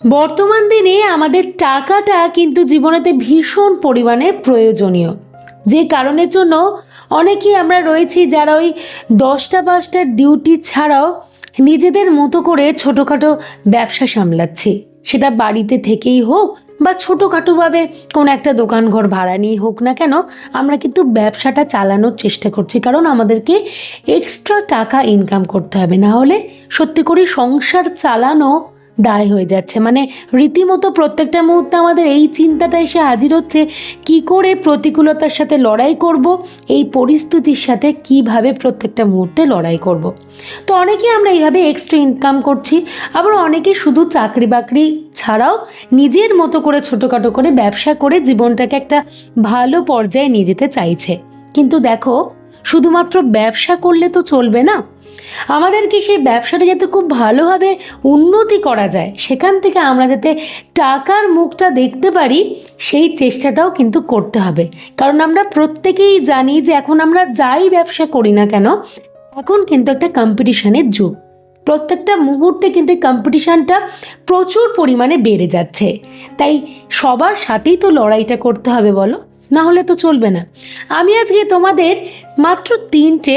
বর্তমান দিনে আমাদের টাকাটা কিন্তু জীবনেতে ভীষণ পরিমাণে প্রয়োজনীয়। যে কারণের জন্য অনেকেই আমরা রয়েছি যারা ওই দশটা পাঁচটা ডিউটি ছাড়াও নিজেদের মতো করে ছোটোখাটো ব্যবসা সামলাচ্ছি। সেটা বাড়িতে থেকেই হোক বা ছোটোখাটোভাবে কোনো একটা দোকান ঘর ভাড়া নিয়ে হোক না কেন, আমরা কিন্তু ব্যবসাটা চালানোর চেষ্টা করছি। কারণ আমাদেরকে এক্সট্রা টাকা ইনকাম করতে হবে। না হলে সত্যি করে সংসার চালানো দায় হয়ে যাচ্ছে। মানে রীতিমতো প্রত্যেকটা মুহূর্তে আমাদের এই চিন্তাটা এসে হাজির হচ্ছে, কি করে প্রতিকূলতার সাথে লড়াই করব, এই পরিস্থিতির সাথে কীভাবে প্রত্যেকটা মুহূর্তে লড়াই করব। তো অনেকে আমরা এইভাবে এক্সট্রা ইনকাম করছি, আবার অনেকে শুধু চাকরি বাকরি ছাড়াও নিজের মতো করে ছোটোখাটো করে ব্যবসা করে জীবনটাকে একটা ভালো পর্যায়ে নিয়ে যেতে চাইছে। কিন্তু দেখো, শুধুমাত্র ব্যবসা করলে তো চলবে না। আমাদেরকে সেই ব্যবসাটা যাতে খুব ভালোভাবে উন্নতি করা যায়, সেখান থেকে আমরা যাতে টাকার মুখটা দেখতে পারি, সেই চেষ্টাটাও কিন্তু করতে হবে। কারণ আমরা প্রত্যেকেই জানি যে এখন আমরা যাই ব্যবসা করি না কেন, এখন কিন্তু একটা কম্পিটিশনের যুগ। প্রত্যেকটা মুহূর্তে কিন্তু কম্পিটিশানটা প্রচুর পরিমাণে বেড়ে যাচ্ছে। তাই সবার সাথেই তো লড়াইটা করতে হবে বলো, না হলে তো চলবে না। আমি আজকে তোমাদের মাত্র তিনটে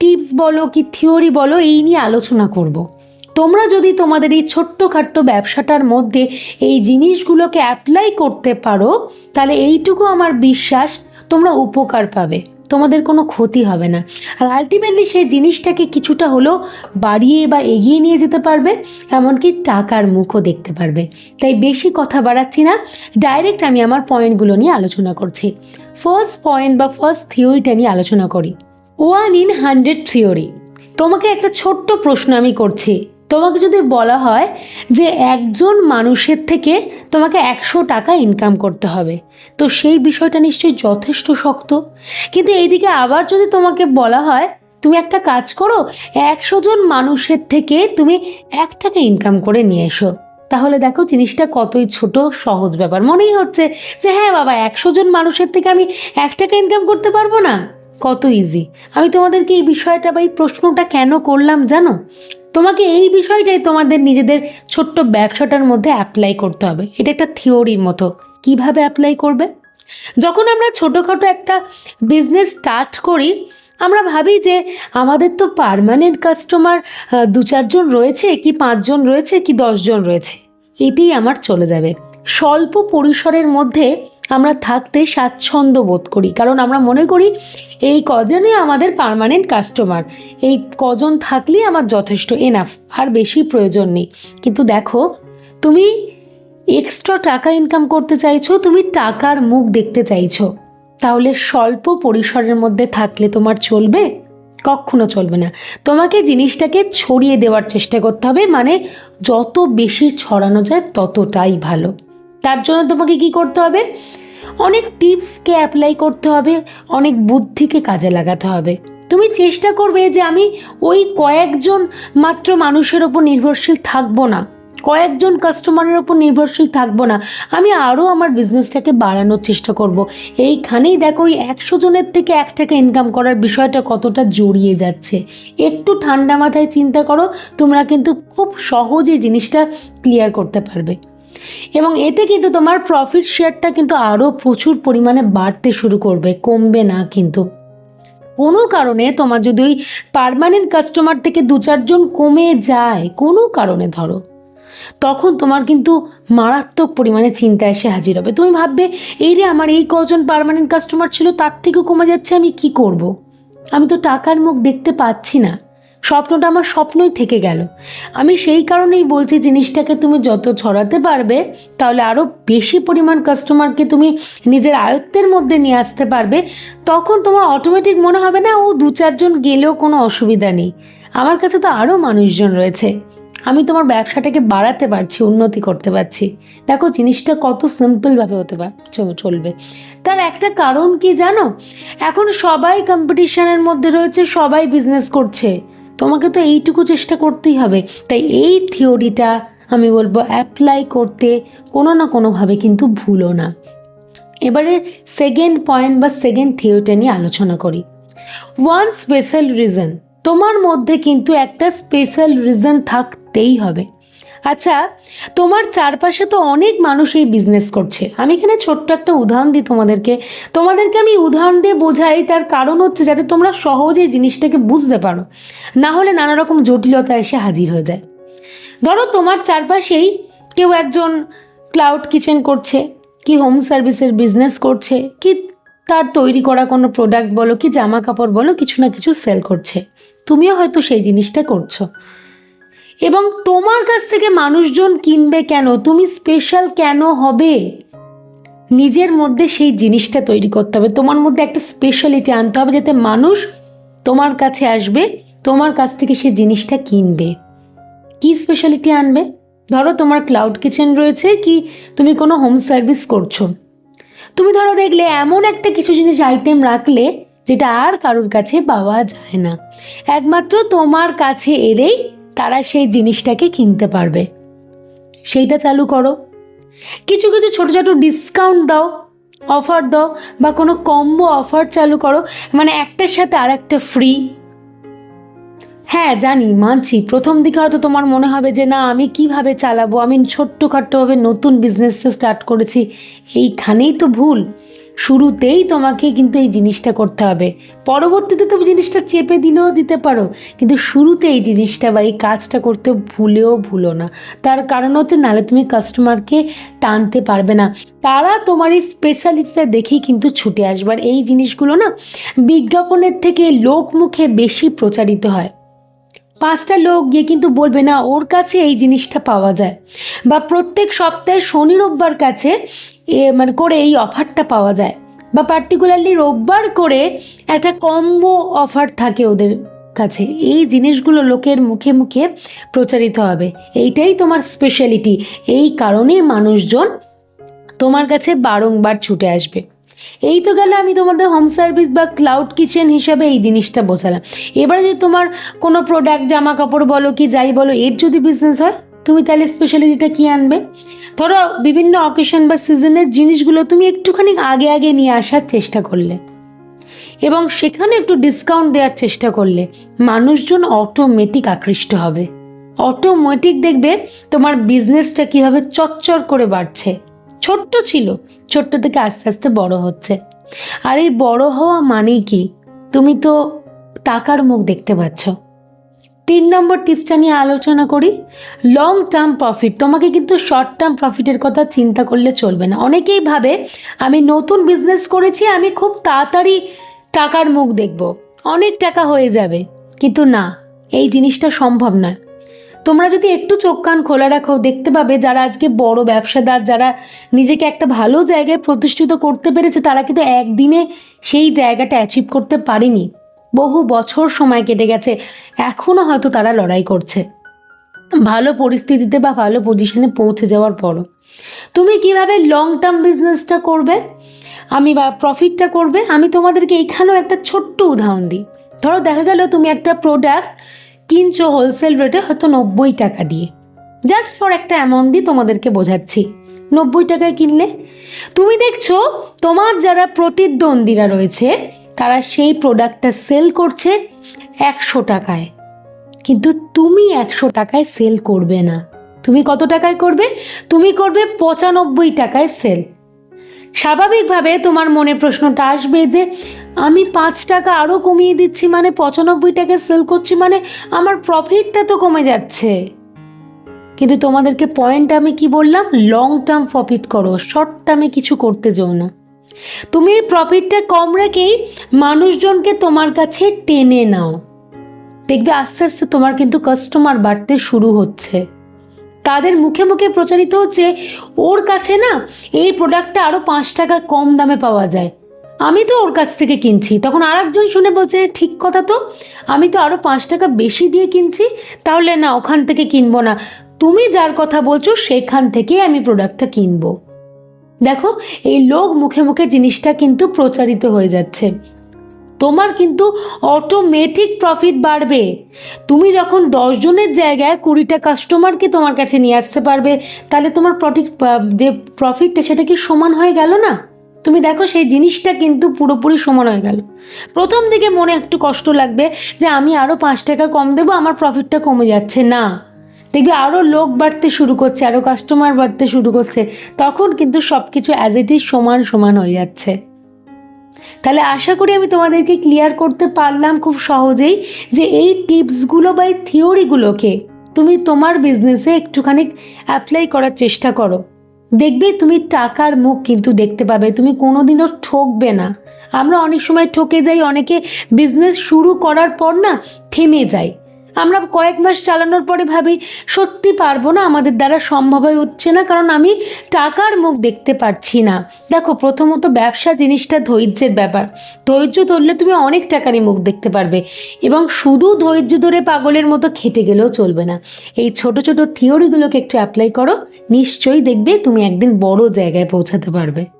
টিপস বলো কি থিওরি বলো, এই নিয়ে আলোচনা করব। তোমরা যদি তোমাদের এই ছোট্টখাট্ট ব্যবসাটার মধ্যে এই জিনিসগুলোকে অ্যাপ্লাই করতে পারো, তাহলে এইটুকু আমার বিশ্বাস তোমরা উপকার পাবে। তোমাদের কোনো ক্ষতি হবে না। আর আলটিমেটলি সেই জিনিসটাকে কিছুটা হলেও বাড়িয়ে বা এগিয়ে নিয়ে যেতে পারবে, এমনকি টাকার মুখও দেখতে পারবে। তাই বেশি কথা বাড়াচ্ছি না। ডাইরেক্ট আমি আমার পয়েন্টগুলো নিয়ে আলোচনা করছি। ফার্স্ট পয়েন্ট বা ফার্স্ট থিওরিটা নিয়ে আলোচনা করি। One in hundred theory. তোমাকে একটা ছোট্ট প্রশ্ন আমি করছি। তোমাকে যদি বলা হয় যে একজন মানুষের থেকে তোমাকে একশো টাকা ইনকাম করতে হবে, তো সেই বিষয়টা নিশ্চয়ই যথেষ্ট শক্ত। কিন্তু এইদিকে আবার যদি তোমাকে বলা হয়, তুমি একটা কাজ করো, একশো জন মানুষের থেকে তুমি এক টাকা ইনকাম করে নিয়ে এসো। তাহলে দেখো জিনিসটা কতই ছোট, সহজ ব্যাপার। মনেই হচ্ছে যে হ্যাঁ বাবা, একশো জন মানুষের থেকে আমি এক টাকা ইনকাম করতে পারব না। কত ইজি আমি তোমাদেরকে এই বিষয়টা বা এই প্রশ্নটা কেন করলাম জানো? তোমাকে এই বিষয়টাই তোমাদের নিজেদের ছোট্ট ব্যবসাটার মধ্যে অ্যাপ্লাই করতে হবে। এটা একটা থিওরির মতো। কীভাবে অ্যাপ্লাই করবে? যখন আমরা ছোটোখাটো একটা বিজনেস স্টার্ট করি, আমরা ভাবি যে আমাদের তো পার্মানেন্ট কাস্টমার দু চারজন রয়েছে কি পাঁচজন রয়েছে কি দশজন রয়েছে। এতেই আমার চলে যাবে। স্বল্প পরিসরের মধ্যে আমরা থাকতে স্বাচ্ছন্দ্য বোধ করি। কারণ আমরা মনে করি, এই কজনই আমাদের পার্মানেন্ট কাস্টমার এই কজন থাকলেই আমার যথেষ্ট এনাফ আর বেশি প্রয়োজন নেই। কিন্তু দেখো, তুমি এক্সট্রা টাকা ইনকাম করতে চাইছো, তুমি টাকার মুখ দেখতে চাইছো। তাহলে স্বল্প পরিসরের মধ্যে থাকলে তোমার চলবে? কখনো চলবে না। তোমাকে জিনিসটাকে ছড়িয়ে দেওয়ার চেষ্টা করতে হবে মানে যত বেশি ছড়ানো যায় ততটাই ভালো। তার জন্য তোমাকে কি করতে হবে? অনেক টিপসকে অ্যাপ্লাই করতে হবে, অনেক বুদ্ধিকে কাজে লাগাতে হবে। তুমি চেষ্টা করবে যে আমি ওই কয়েকজন মাত্র মানুষের ওপর নির্ভরশীল থাকব না, কয়েকজন কাস্টমারের ওপর নির্ভরশীল থাকব না, আমি আরও আমার বিজনেসটাকে বাড়ানোর চেষ্টা করব। এইখানেই দেখো ওই একশো জনের থেকে এক টাকা ইনকাম করার বিষয়টা কতটা জড়িয়ে যাচ্ছে। একটু ঠান্ডা মাথায় চিন্তা করো, তোমরা কিন্তু খুব সহজে জিনিসটা ক্লিয়ার করতে পারবে। এবং এতে কিন্তু তোমার প্রফিট শেয়ারটা কিন্তু আরও প্রচুর পরিমাণে বাড়তে শুরু করবে, কমবে না কিন্তু। কোনো কারণে তোমার যদি ওই পারমানেন্ট কাস্টমার থেকে দু চারজন কমে যায়, কোনো কারণে ধরো, তখন তোমার কিন্তু মারাত্মক পরিমাণে চিন্তা এসে হাজির হবে। তুমি ভাববে, এই রে আমার এই কজন পারমানেন্ট কাস্টমার ছিল, তার থেকেও কমে যাচ্ছে, আমি কি করব। আমি তো টাকার মুখ দেখতে পাচ্ছি না। স্বপ্নটা আমার স্বপ্নই থেকে গেল। আমি সেই কারণেই বলছি জিনিসটাকে তুমি যত ছড়াতে পারবে, তাহলে আরও বেশি পরিমাণ কাস্টমারকে তুমি নিজের আয়ত্তের মধ্যে নিয়ে আসতে পারবে। তখন তোমার অটোমেটিক মনে হবে না, ও দু চারজন গেলেও কোনো অসুবিধা নেই। আমার কাছে তো আরও মানুষজন রয়েছে। আমি তোমার ব্যবসাটাকে বাড়াতে পারছি, উন্নতি করতে পারছি। দেখো জিনিসটা কত সিম্পলভাবে হতে পার চলবে। তার একটা কারণ কি জানো? এখন সবাই কম্পিটিশনের মধ্যে রয়েছে, সবাই বিজনেস করছে। তোমাকে তো এইটুকু চেষ্টা করতেই হবে। তাই এই থিওরিটা আমি বলব অ্যাপ্লাই করতে কোনো না কোনোভাবে কিন্তু ভুলো না। এবারে সেকেন্ড পয়েন্ট বা সেকেন্ড থিওরিটা নিয়ে আলোচনা করি। ওয়ান স্পেশাল রিজন তোমার মধ্যে কিন্তু একটা স্পেশাল রিজন থাকতেই হবে। আচ্ছা তোমার চারপাশে তো অনেক মানুষ এই বিজনেস করছে। আমি এখানে ছোট্ট একটা উদাহরণ দিই তোমাদেরকে। তোমাদেরকে আমি উদাহরণ দিয়ে বোঝাই, তার কারণ হচ্ছে যাতে তোমরা সহজে জিনিসটাকে বুঝতে পারো। না হলে নানা রকম জটিলতা এসে হাজির হয়ে যায়। ধরো তোমার চারপাশেই কেউ একজন ক্লাউড কিচেন করছে, কি হোম সার্ভিসের বিজনেস করছে, কি তার তৈরি করা কোনো প্রোডাক্ট বলো, কি জামা কাপড় বলো, কিছু না কিছু সেল করছে। তুমিও হয়তো সেই জিনিসটা করছ। এবং তোমার কাছ থেকে মানুষজন কিনবে কেন? তুমি স্পেশাল কেন হবে? নিজের মধ্যে সেই জিনিসটা তৈরি করতে হবে। তোমার মধ্যে একটা স্পেশালিটি আনতে হবে যাতে মানুষ তোমার কাছে আসবে, তোমার কাছ থেকে সে জিনিসটা কিনবে। কি স্পেশালিটি আনবে? ধরো তোমার ক্লাউড কিচেন রয়েছে কি তুমি কোনো হোম সার্ভিস করছ। তুমি ধরো দেখলে এমন একটা কিছু জিনিস আইটেম রাখলে যেটা আর কারোর কাছে পাওয়া যায় না। একমাত্র তোমার কাছে এলেই তারা সেই জিনিসটাকে কিনতে পারবে। সেইটা চালু করো। কিছু কিছু ছোটো ছোটো ডিসকাউন্ট দাও অফার দাও বা কোনো কম্বো অফার চালু করো। মানে একটার সাথে আর একটা ফ্রি হ্যাঁ জানি, মানছি। প্রথম দিকে হয়তো তোমার মনে হবে যে, না, আমি কীভাবে চালাবো? আমি ছোট্টখাট্টোভাবে নতুন বিজনেসটা স্টার্ট করেছি। এইখানেই তো ভুল। শুরুতেই তোমাকে কিন্তু এই জিনিসটা করতে হবে। পরবর্তীতে তুমি জিনিসটা চেপে দিলেও দিতে পারো, কিন্তু শুরুতে এই জিনিসটা বা এই কাজটা করতে ভুলেও ভুলো না। তার কারণ হচ্ছে নাহলে তুমি কাস্টমারকে টানতে পারবে না। তারা তোমার এই স্পেশালিটিটা দেখেই কিন্তু ছুটে আসবে। আর এই জিনিসগুলো না বিজ্ঞাপনের থেকে লোকমুখে বেশি প্রচারিত হয়। পাঁচটা লোক গিয়ে কিন্তু বলবে, না, ওর কাছে এই জিনিসটা পাওয়া যায়। বা প্রত্যেক সপ্তাহে শনি, রোববার কাছে এ মানে করে এই অফারটা পাওয়া যায়। বা পার্টিকুলারলি রোববার করে একটা কম্বো অফার থাকে ওদের কাছে। এই জিনিসগুলো লোকের মুখে মুখে প্রচারিত হবে। এইটাই তোমার স্পেশালিটি এই কারণেই মানুষজন তোমার কাছে বারংবার ছুটে আসবে। এই তো গেলে আমি তোমাদের হোম সার্ভিস বা ক্লাউড কিচেন হিসাবে এই জিনিসটা বোঝালাম। এবারে যদি তোমার কোনো প্রোডাক্ট জামা কাপড় বলো কি যাই বলো, এর যদি বিজনেস হয়, তুমি তাহলে স্পেশালিটিটা কি আনবে? ধরো বিভিন্ন অকেশন বা সিজনের জিনিসগুলো তুমি একটুখানি আগে আগে নিয়ে আসার চেষ্টা করলে। এবং সেখানে একটু ডিসকাউন্ট দেওয়ার চেষ্টা করলে, মানুষজন অটোমেটিক আকৃষ্ট হবে। অটোমেটিক দেখবে তোমার বিজনেসটা কীভাবে চচ্চর করে বাড়ছে। ছোট্ট ছিল, ছোট্ট থেকে আস্তে আস্তে বড় হচ্ছে। আর এই বড় হওয়া মানেই কি? তুমি তো টাকার মুখ দেখতে পাচ্ছ। তিন নম্বর টিপসটা নিয়ে আলোচনা করি। লং টার্ম প্রফিট তোমাকে কিন্তু শর্ট টার্ম প্রফিটের কথা চিন্তা করলে চলবে না। অনেকেই ভাবে, আমি নতুন বিজনেস করেছি, আমি খুব তাড়াতাড়ি টাকার মুখ দেখব। অনেক টাকা হয়ে যাবে। কিন্তু না, এই জিনিসটা সম্ভব নয়। তোমরা যদি একটু চোখ কান খোলা রাখো, দেখতে পাবে যারা আজকে বড় ব্যবসাদার, যারা নিজেকে একটা ভালো জায়গায় প্রতিষ্ঠিত করতে পেরেছে, তারা কিন্তু একদিনে সেই জায়গাটা অ্যাচিভ করতে পারেনি। বহু বছর সময় কেটে গেছে এখনও হয়তো তারা লড়াই করছে। ভালো পরিস্থিতিতে বা ভালো পজিশনে পৌঁছে যাওয়ার পরও। তুমি কীভাবে লং টার্ম বিজনেসটা করবে? আমি বা প্রফিটটা করবে? আমি তোমাদেরকে এইখানেও একটা ছোট্ট উদাহরণ দিই। ধরো দেখা গেল তুমি একটা প্রোডাক্ট কিনছো হোলসেল রেটে হয়তো নব্বই টাকা দিয়ে। জাস্ট ফর একটা অ্যামাউন্ট দিয়ে তোমাদেরকে বোঝাচ্ছি। নব্বই টাকায় কিনলে? তুমি দেখছ, তোমার যারা প্রতিদ্বন্দ্বীরা রয়েছে, তারা সেই প্রোডাক্টটা সেল করছে একশো টাকায়। কিন্তু তুমি একশো টাকায় সেল করবে না। তুমি কত টাকায় করবে? তুমি করবে পঁচানব্বই টাকায় সেল স্বাভাবিকভাবে তোমার মনে প্রশ্নটা আসবে যে আমি পাঁচ টাকা আরও কমিয়ে দিচ্ছি মানে পঁচানব্বই টাকায় সেল করছি মানে আমার প্রফিটটা তো কমে যাচ্ছে। কিন্তু তোমাদেরকে পয়েন্ট আমি কি বললাম? লং টার্ম প্রফিট করো শর্ট টার্মে কিছু করতে যাও না। তুমি এই প্রফিটটা কম রেখেই মানুষজনকে তোমার কাছে টেনে নাও। দেখবে আস্তে আস্তে তোমার কিন্তু কাস্টমার বাড়তে শুরু হচ্ছে। তাদের মুখে মুখে প্রচারিত হচ্ছে, ওর কাছে না এই প্রোডাক্টটা আরও পাঁচ টাকা কম দামে পাওয়া যায়। আমি তো ওর কাছ থেকে কিনছি। তখন আর একজন শুনে বলছে, ঠিক কথা তো, আমি তো আরও পাঁচ টাকা বেশি দিয়ে কিনছি, তাহলে না ওখান থেকে কিনবো না। তুমি যার কথা বলছো, সেখান থেকেই আমি প্রোডাক্টটা কিনবো। দেখো, এই লোক মুখে মুখে জিনিসটা কিন্তু প্রচারিত হয়ে যাচ্ছে। তোমার কিন্তু অটোমেটিক প্রফিট বাড়বে। তুমি যখন দশজনের জায়গায় কুড়িটা কাস্টমারকে তোমার কাছে নিয়ে আসতে পারবে, তাহলে তোমার প্রফিট যে প্রফিটটা সেটা কি সমান হয়ে গেল না? তুমি দেখো সেই জিনিসটা কিন্তু পুরোপুরি সমান হয়ে গেল। প্রথম দিকে মনে একটু কষ্ট লাগবে যে আমি আরও পাঁচ টাকা কম দেবো, আমার প্রফিটটা কমে যাচ্ছে না। দেখবি আরও লোক বাড়তে শুরু করছে আরও কাস্টমার বাড়তে শুরু করছে, তখন কিন্তু সব কিছু অ্যাজ ইট ইজ সমান সমান হয়ে যাচ্ছে। তাহলে আশা করি আমি তোমাদেরকে ক্লিয়ার করতে পারলাম খুব সহজেই যে এই টিপসগুলো বা এই থিওরিগুলোকে তুমি তোমার বিজনেসে একটুখানি অ্যাপ্লাই করার চেষ্টা করো। দেখবে তুমি টাকার মুখ কিন্তু দেখতে পাবে, তুমি কোনোদিনও ঠকবে না। আমরা অনেক সময় ঠকে যাই, অনেকে বিজনেস শুরু করার পর না থেমে যাই আমরা কয়েক মাস চালানোর পরে ভাবি, সত্যি পারব না? আমাদের দ্বারা সম্ভব হয়ে উঠছে না, কারণ আমি টাকার মুখ দেখতে পারছি না। দেখো, প্রথমত ব্যবসা জিনিসটা ধৈর্যের ব্যাপার। ধৈর্য ধরলে তুমি অনেক টাকারই মুখ দেখতে পারবে। এবং শুধু ধৈর্য ধরে পাগলের মতো খেটে গেলেও চলবে না। এই ছোট ছোট থিওরিগুলোকে একটু অ্যাপ্লাই করো। নিশ্চয়ই দেখবে তুমি একদিন বড় জায়গায় পৌঁছাতে পারবে।